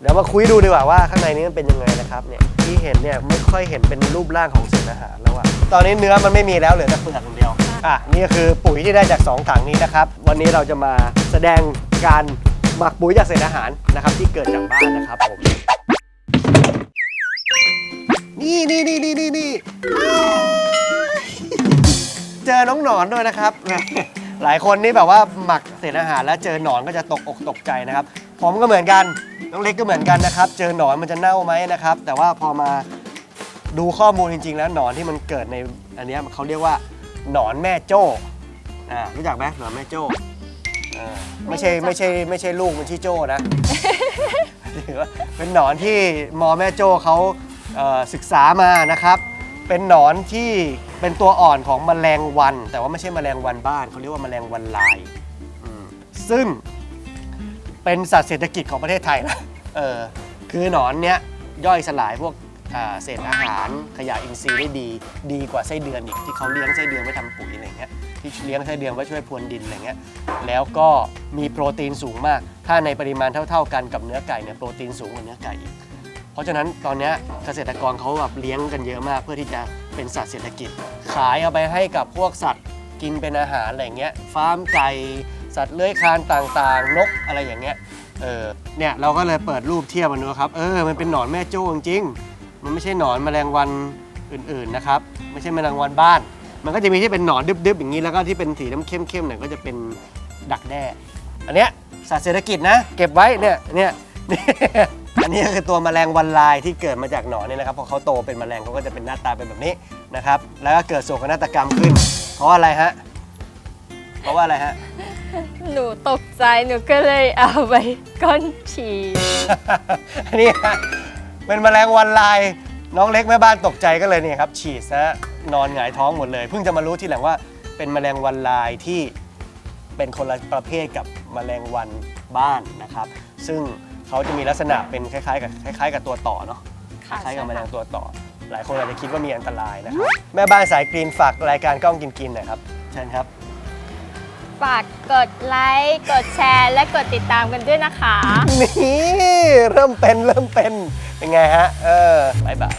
เดี๋ยวมาคุยดูดีกว่าว่าข้างในนี้มันเป็นยังไงนะครับเนี่ยที่เห็นเนี่ยไม่ค่อยเห็นเป็นรูปร่างของเศษอาหารแล้วอะตอนนี้เนื้อมันไม่มีแล้วเหลือแต่เปลือกอย่างเดียวอะนี่ก็คือปุ๋ยที่ได้จากสองถังนี้นะครับ วันนี้เราจะมาแสดงการหมักปุ๋ยจากเศษอาหารนะครับที่เกิดจากบ้านนะครับผมนี่นี่นี่นี่นี่นี่เจอน้องหนอนด้วยนะครับ หลายคนนี่แบบว่าหมักเศษอาหารแล้วเจอหนอนก็จะตกอกตกใจนะครับ ผมก็เหมือนกัน น้องเล็กก็เหมือนกันนะครับ เจอหนอนมันจะเน่าไหมนะครับ แต่ว่าพอมาดูข้อมูลจริง ๆ แล้วหนอนที่มันเกิดในอันเนี้ยเขาเรียกว่าหนอนแม่โจ้อ่ารู้จักไหมหนอนแม่โจ้อ่าไม่ใช่ไม่ใช่ไม่ใช่ลูกมันชื่อโจ้นะ ถือว่าเป็นหนอนที่มอแม่โจ้เขาเอ่อศึกษามานะครับ เป็นหนอนที่เป็นตัวอ่อนของแมลงวัน แต่ว่าไม่ใช่แมลงวันบ้านเขาเรียกว่าแมลงวันลายอืมซึ่งเป็นสัตว์เศรษฐกิจของประเทศไทยนะ เออคือหนอนเนี้ยย่อยสลายพวกอ่าเศษอาหารขยะอินทรีย์ได้ดี ดีกว่าไส้เดือนอีกที่เขาเลี้ยงไส้เดือนไว้ทำปุ๋ยอะไรเงี้ยที่เลี้ยงไส้เดือนไว้ช่วยพรวนดินอะไรเงี้ยแล้วก็มีโปรตีนสูงมาก ถ้าในปริมาณเท่า ๆกันกับเนื้อไก่เนี่ยโปรตีนสูงกว่าเนื้อไก่อีก เพราะฉะนั้นตอนเนี้ยเกษตรกรเขาแบบเลี้ยงกันเยอะมาก เพื่อที่จะเป็นสัตว์เศรษฐกิจ ขายเอาไปให้กับพวกสัตว์กินเป็นอาหารอะไรเงี้ยฟาร์มไก่สัตว์เลื้อยคลานต่างๆ นกอะไรอย่างเงี้ย เออเนี่ยเราก็เลยเปิดรูปเทียบมันดูครับเออมันเป็นหนอนแม่โจ้จริงๆมันไม่ใช่หนอนแมลงวันอื่นๆนะครับไม่ใช่แมลงวันบ้าน มันก็จะมีที่เป็นหนอนดึบๆอย่างนี้แล้วก็ที่เป็นสีน้ำเข้มๆเนี่ยก็จะเป็นดักแด้อันเนี้ยสัตว์เศรษฐกิจนะ เก็บไว้เนี่ยเนี่ย อันนี้คือตัวแมลงวันลายที่เกิดมาจากหนอนเนี่ยนะครับพอเขาโตเป็นแมลงเขาก็จะเป็นหน้าตาเป็นแบบนี้นะครับ แล้วก็เกิดโศกนาฏกรรมขึ้น เพราะอะไรฮะเพราะว่าอะไรฮะ หนูตกใจหนูก็เลยเอาไปก้อนฉี่อันนี้ฮะเป็นแมลงวันลาย น้องเล็กแม่บ้านตกใจก็เลยเนี่ยครับ ฉีดซะนอนหงายท้องหมดเลย เพิ่งจะมารู้ทีหลังว่าเป็นแมลงวันลายที่เป็นคนละประเภทกับแมลงวันบ้านนะครับ ซึ่งเขาจะมีลักษณะเป็นคล้ายๆกับคล้ายๆ กับตัวต่อเนาะ คค่ะล้ายๆกับแมลงใช่ค่ะตัวต่อ หลายคนอาจจะคิดว่ามีอันตรายนะครับ แม่บ้านสายกรีนฝากรายการกล้องกินกินหน่อยครับ เชิญครับ ฝากกดไลค์ กดแชร์ และกดติดตามกันด้วยนะคะ นี่ เริ่มเป็นเริ่มเป็น เป็นไงฮะ เออบายบาย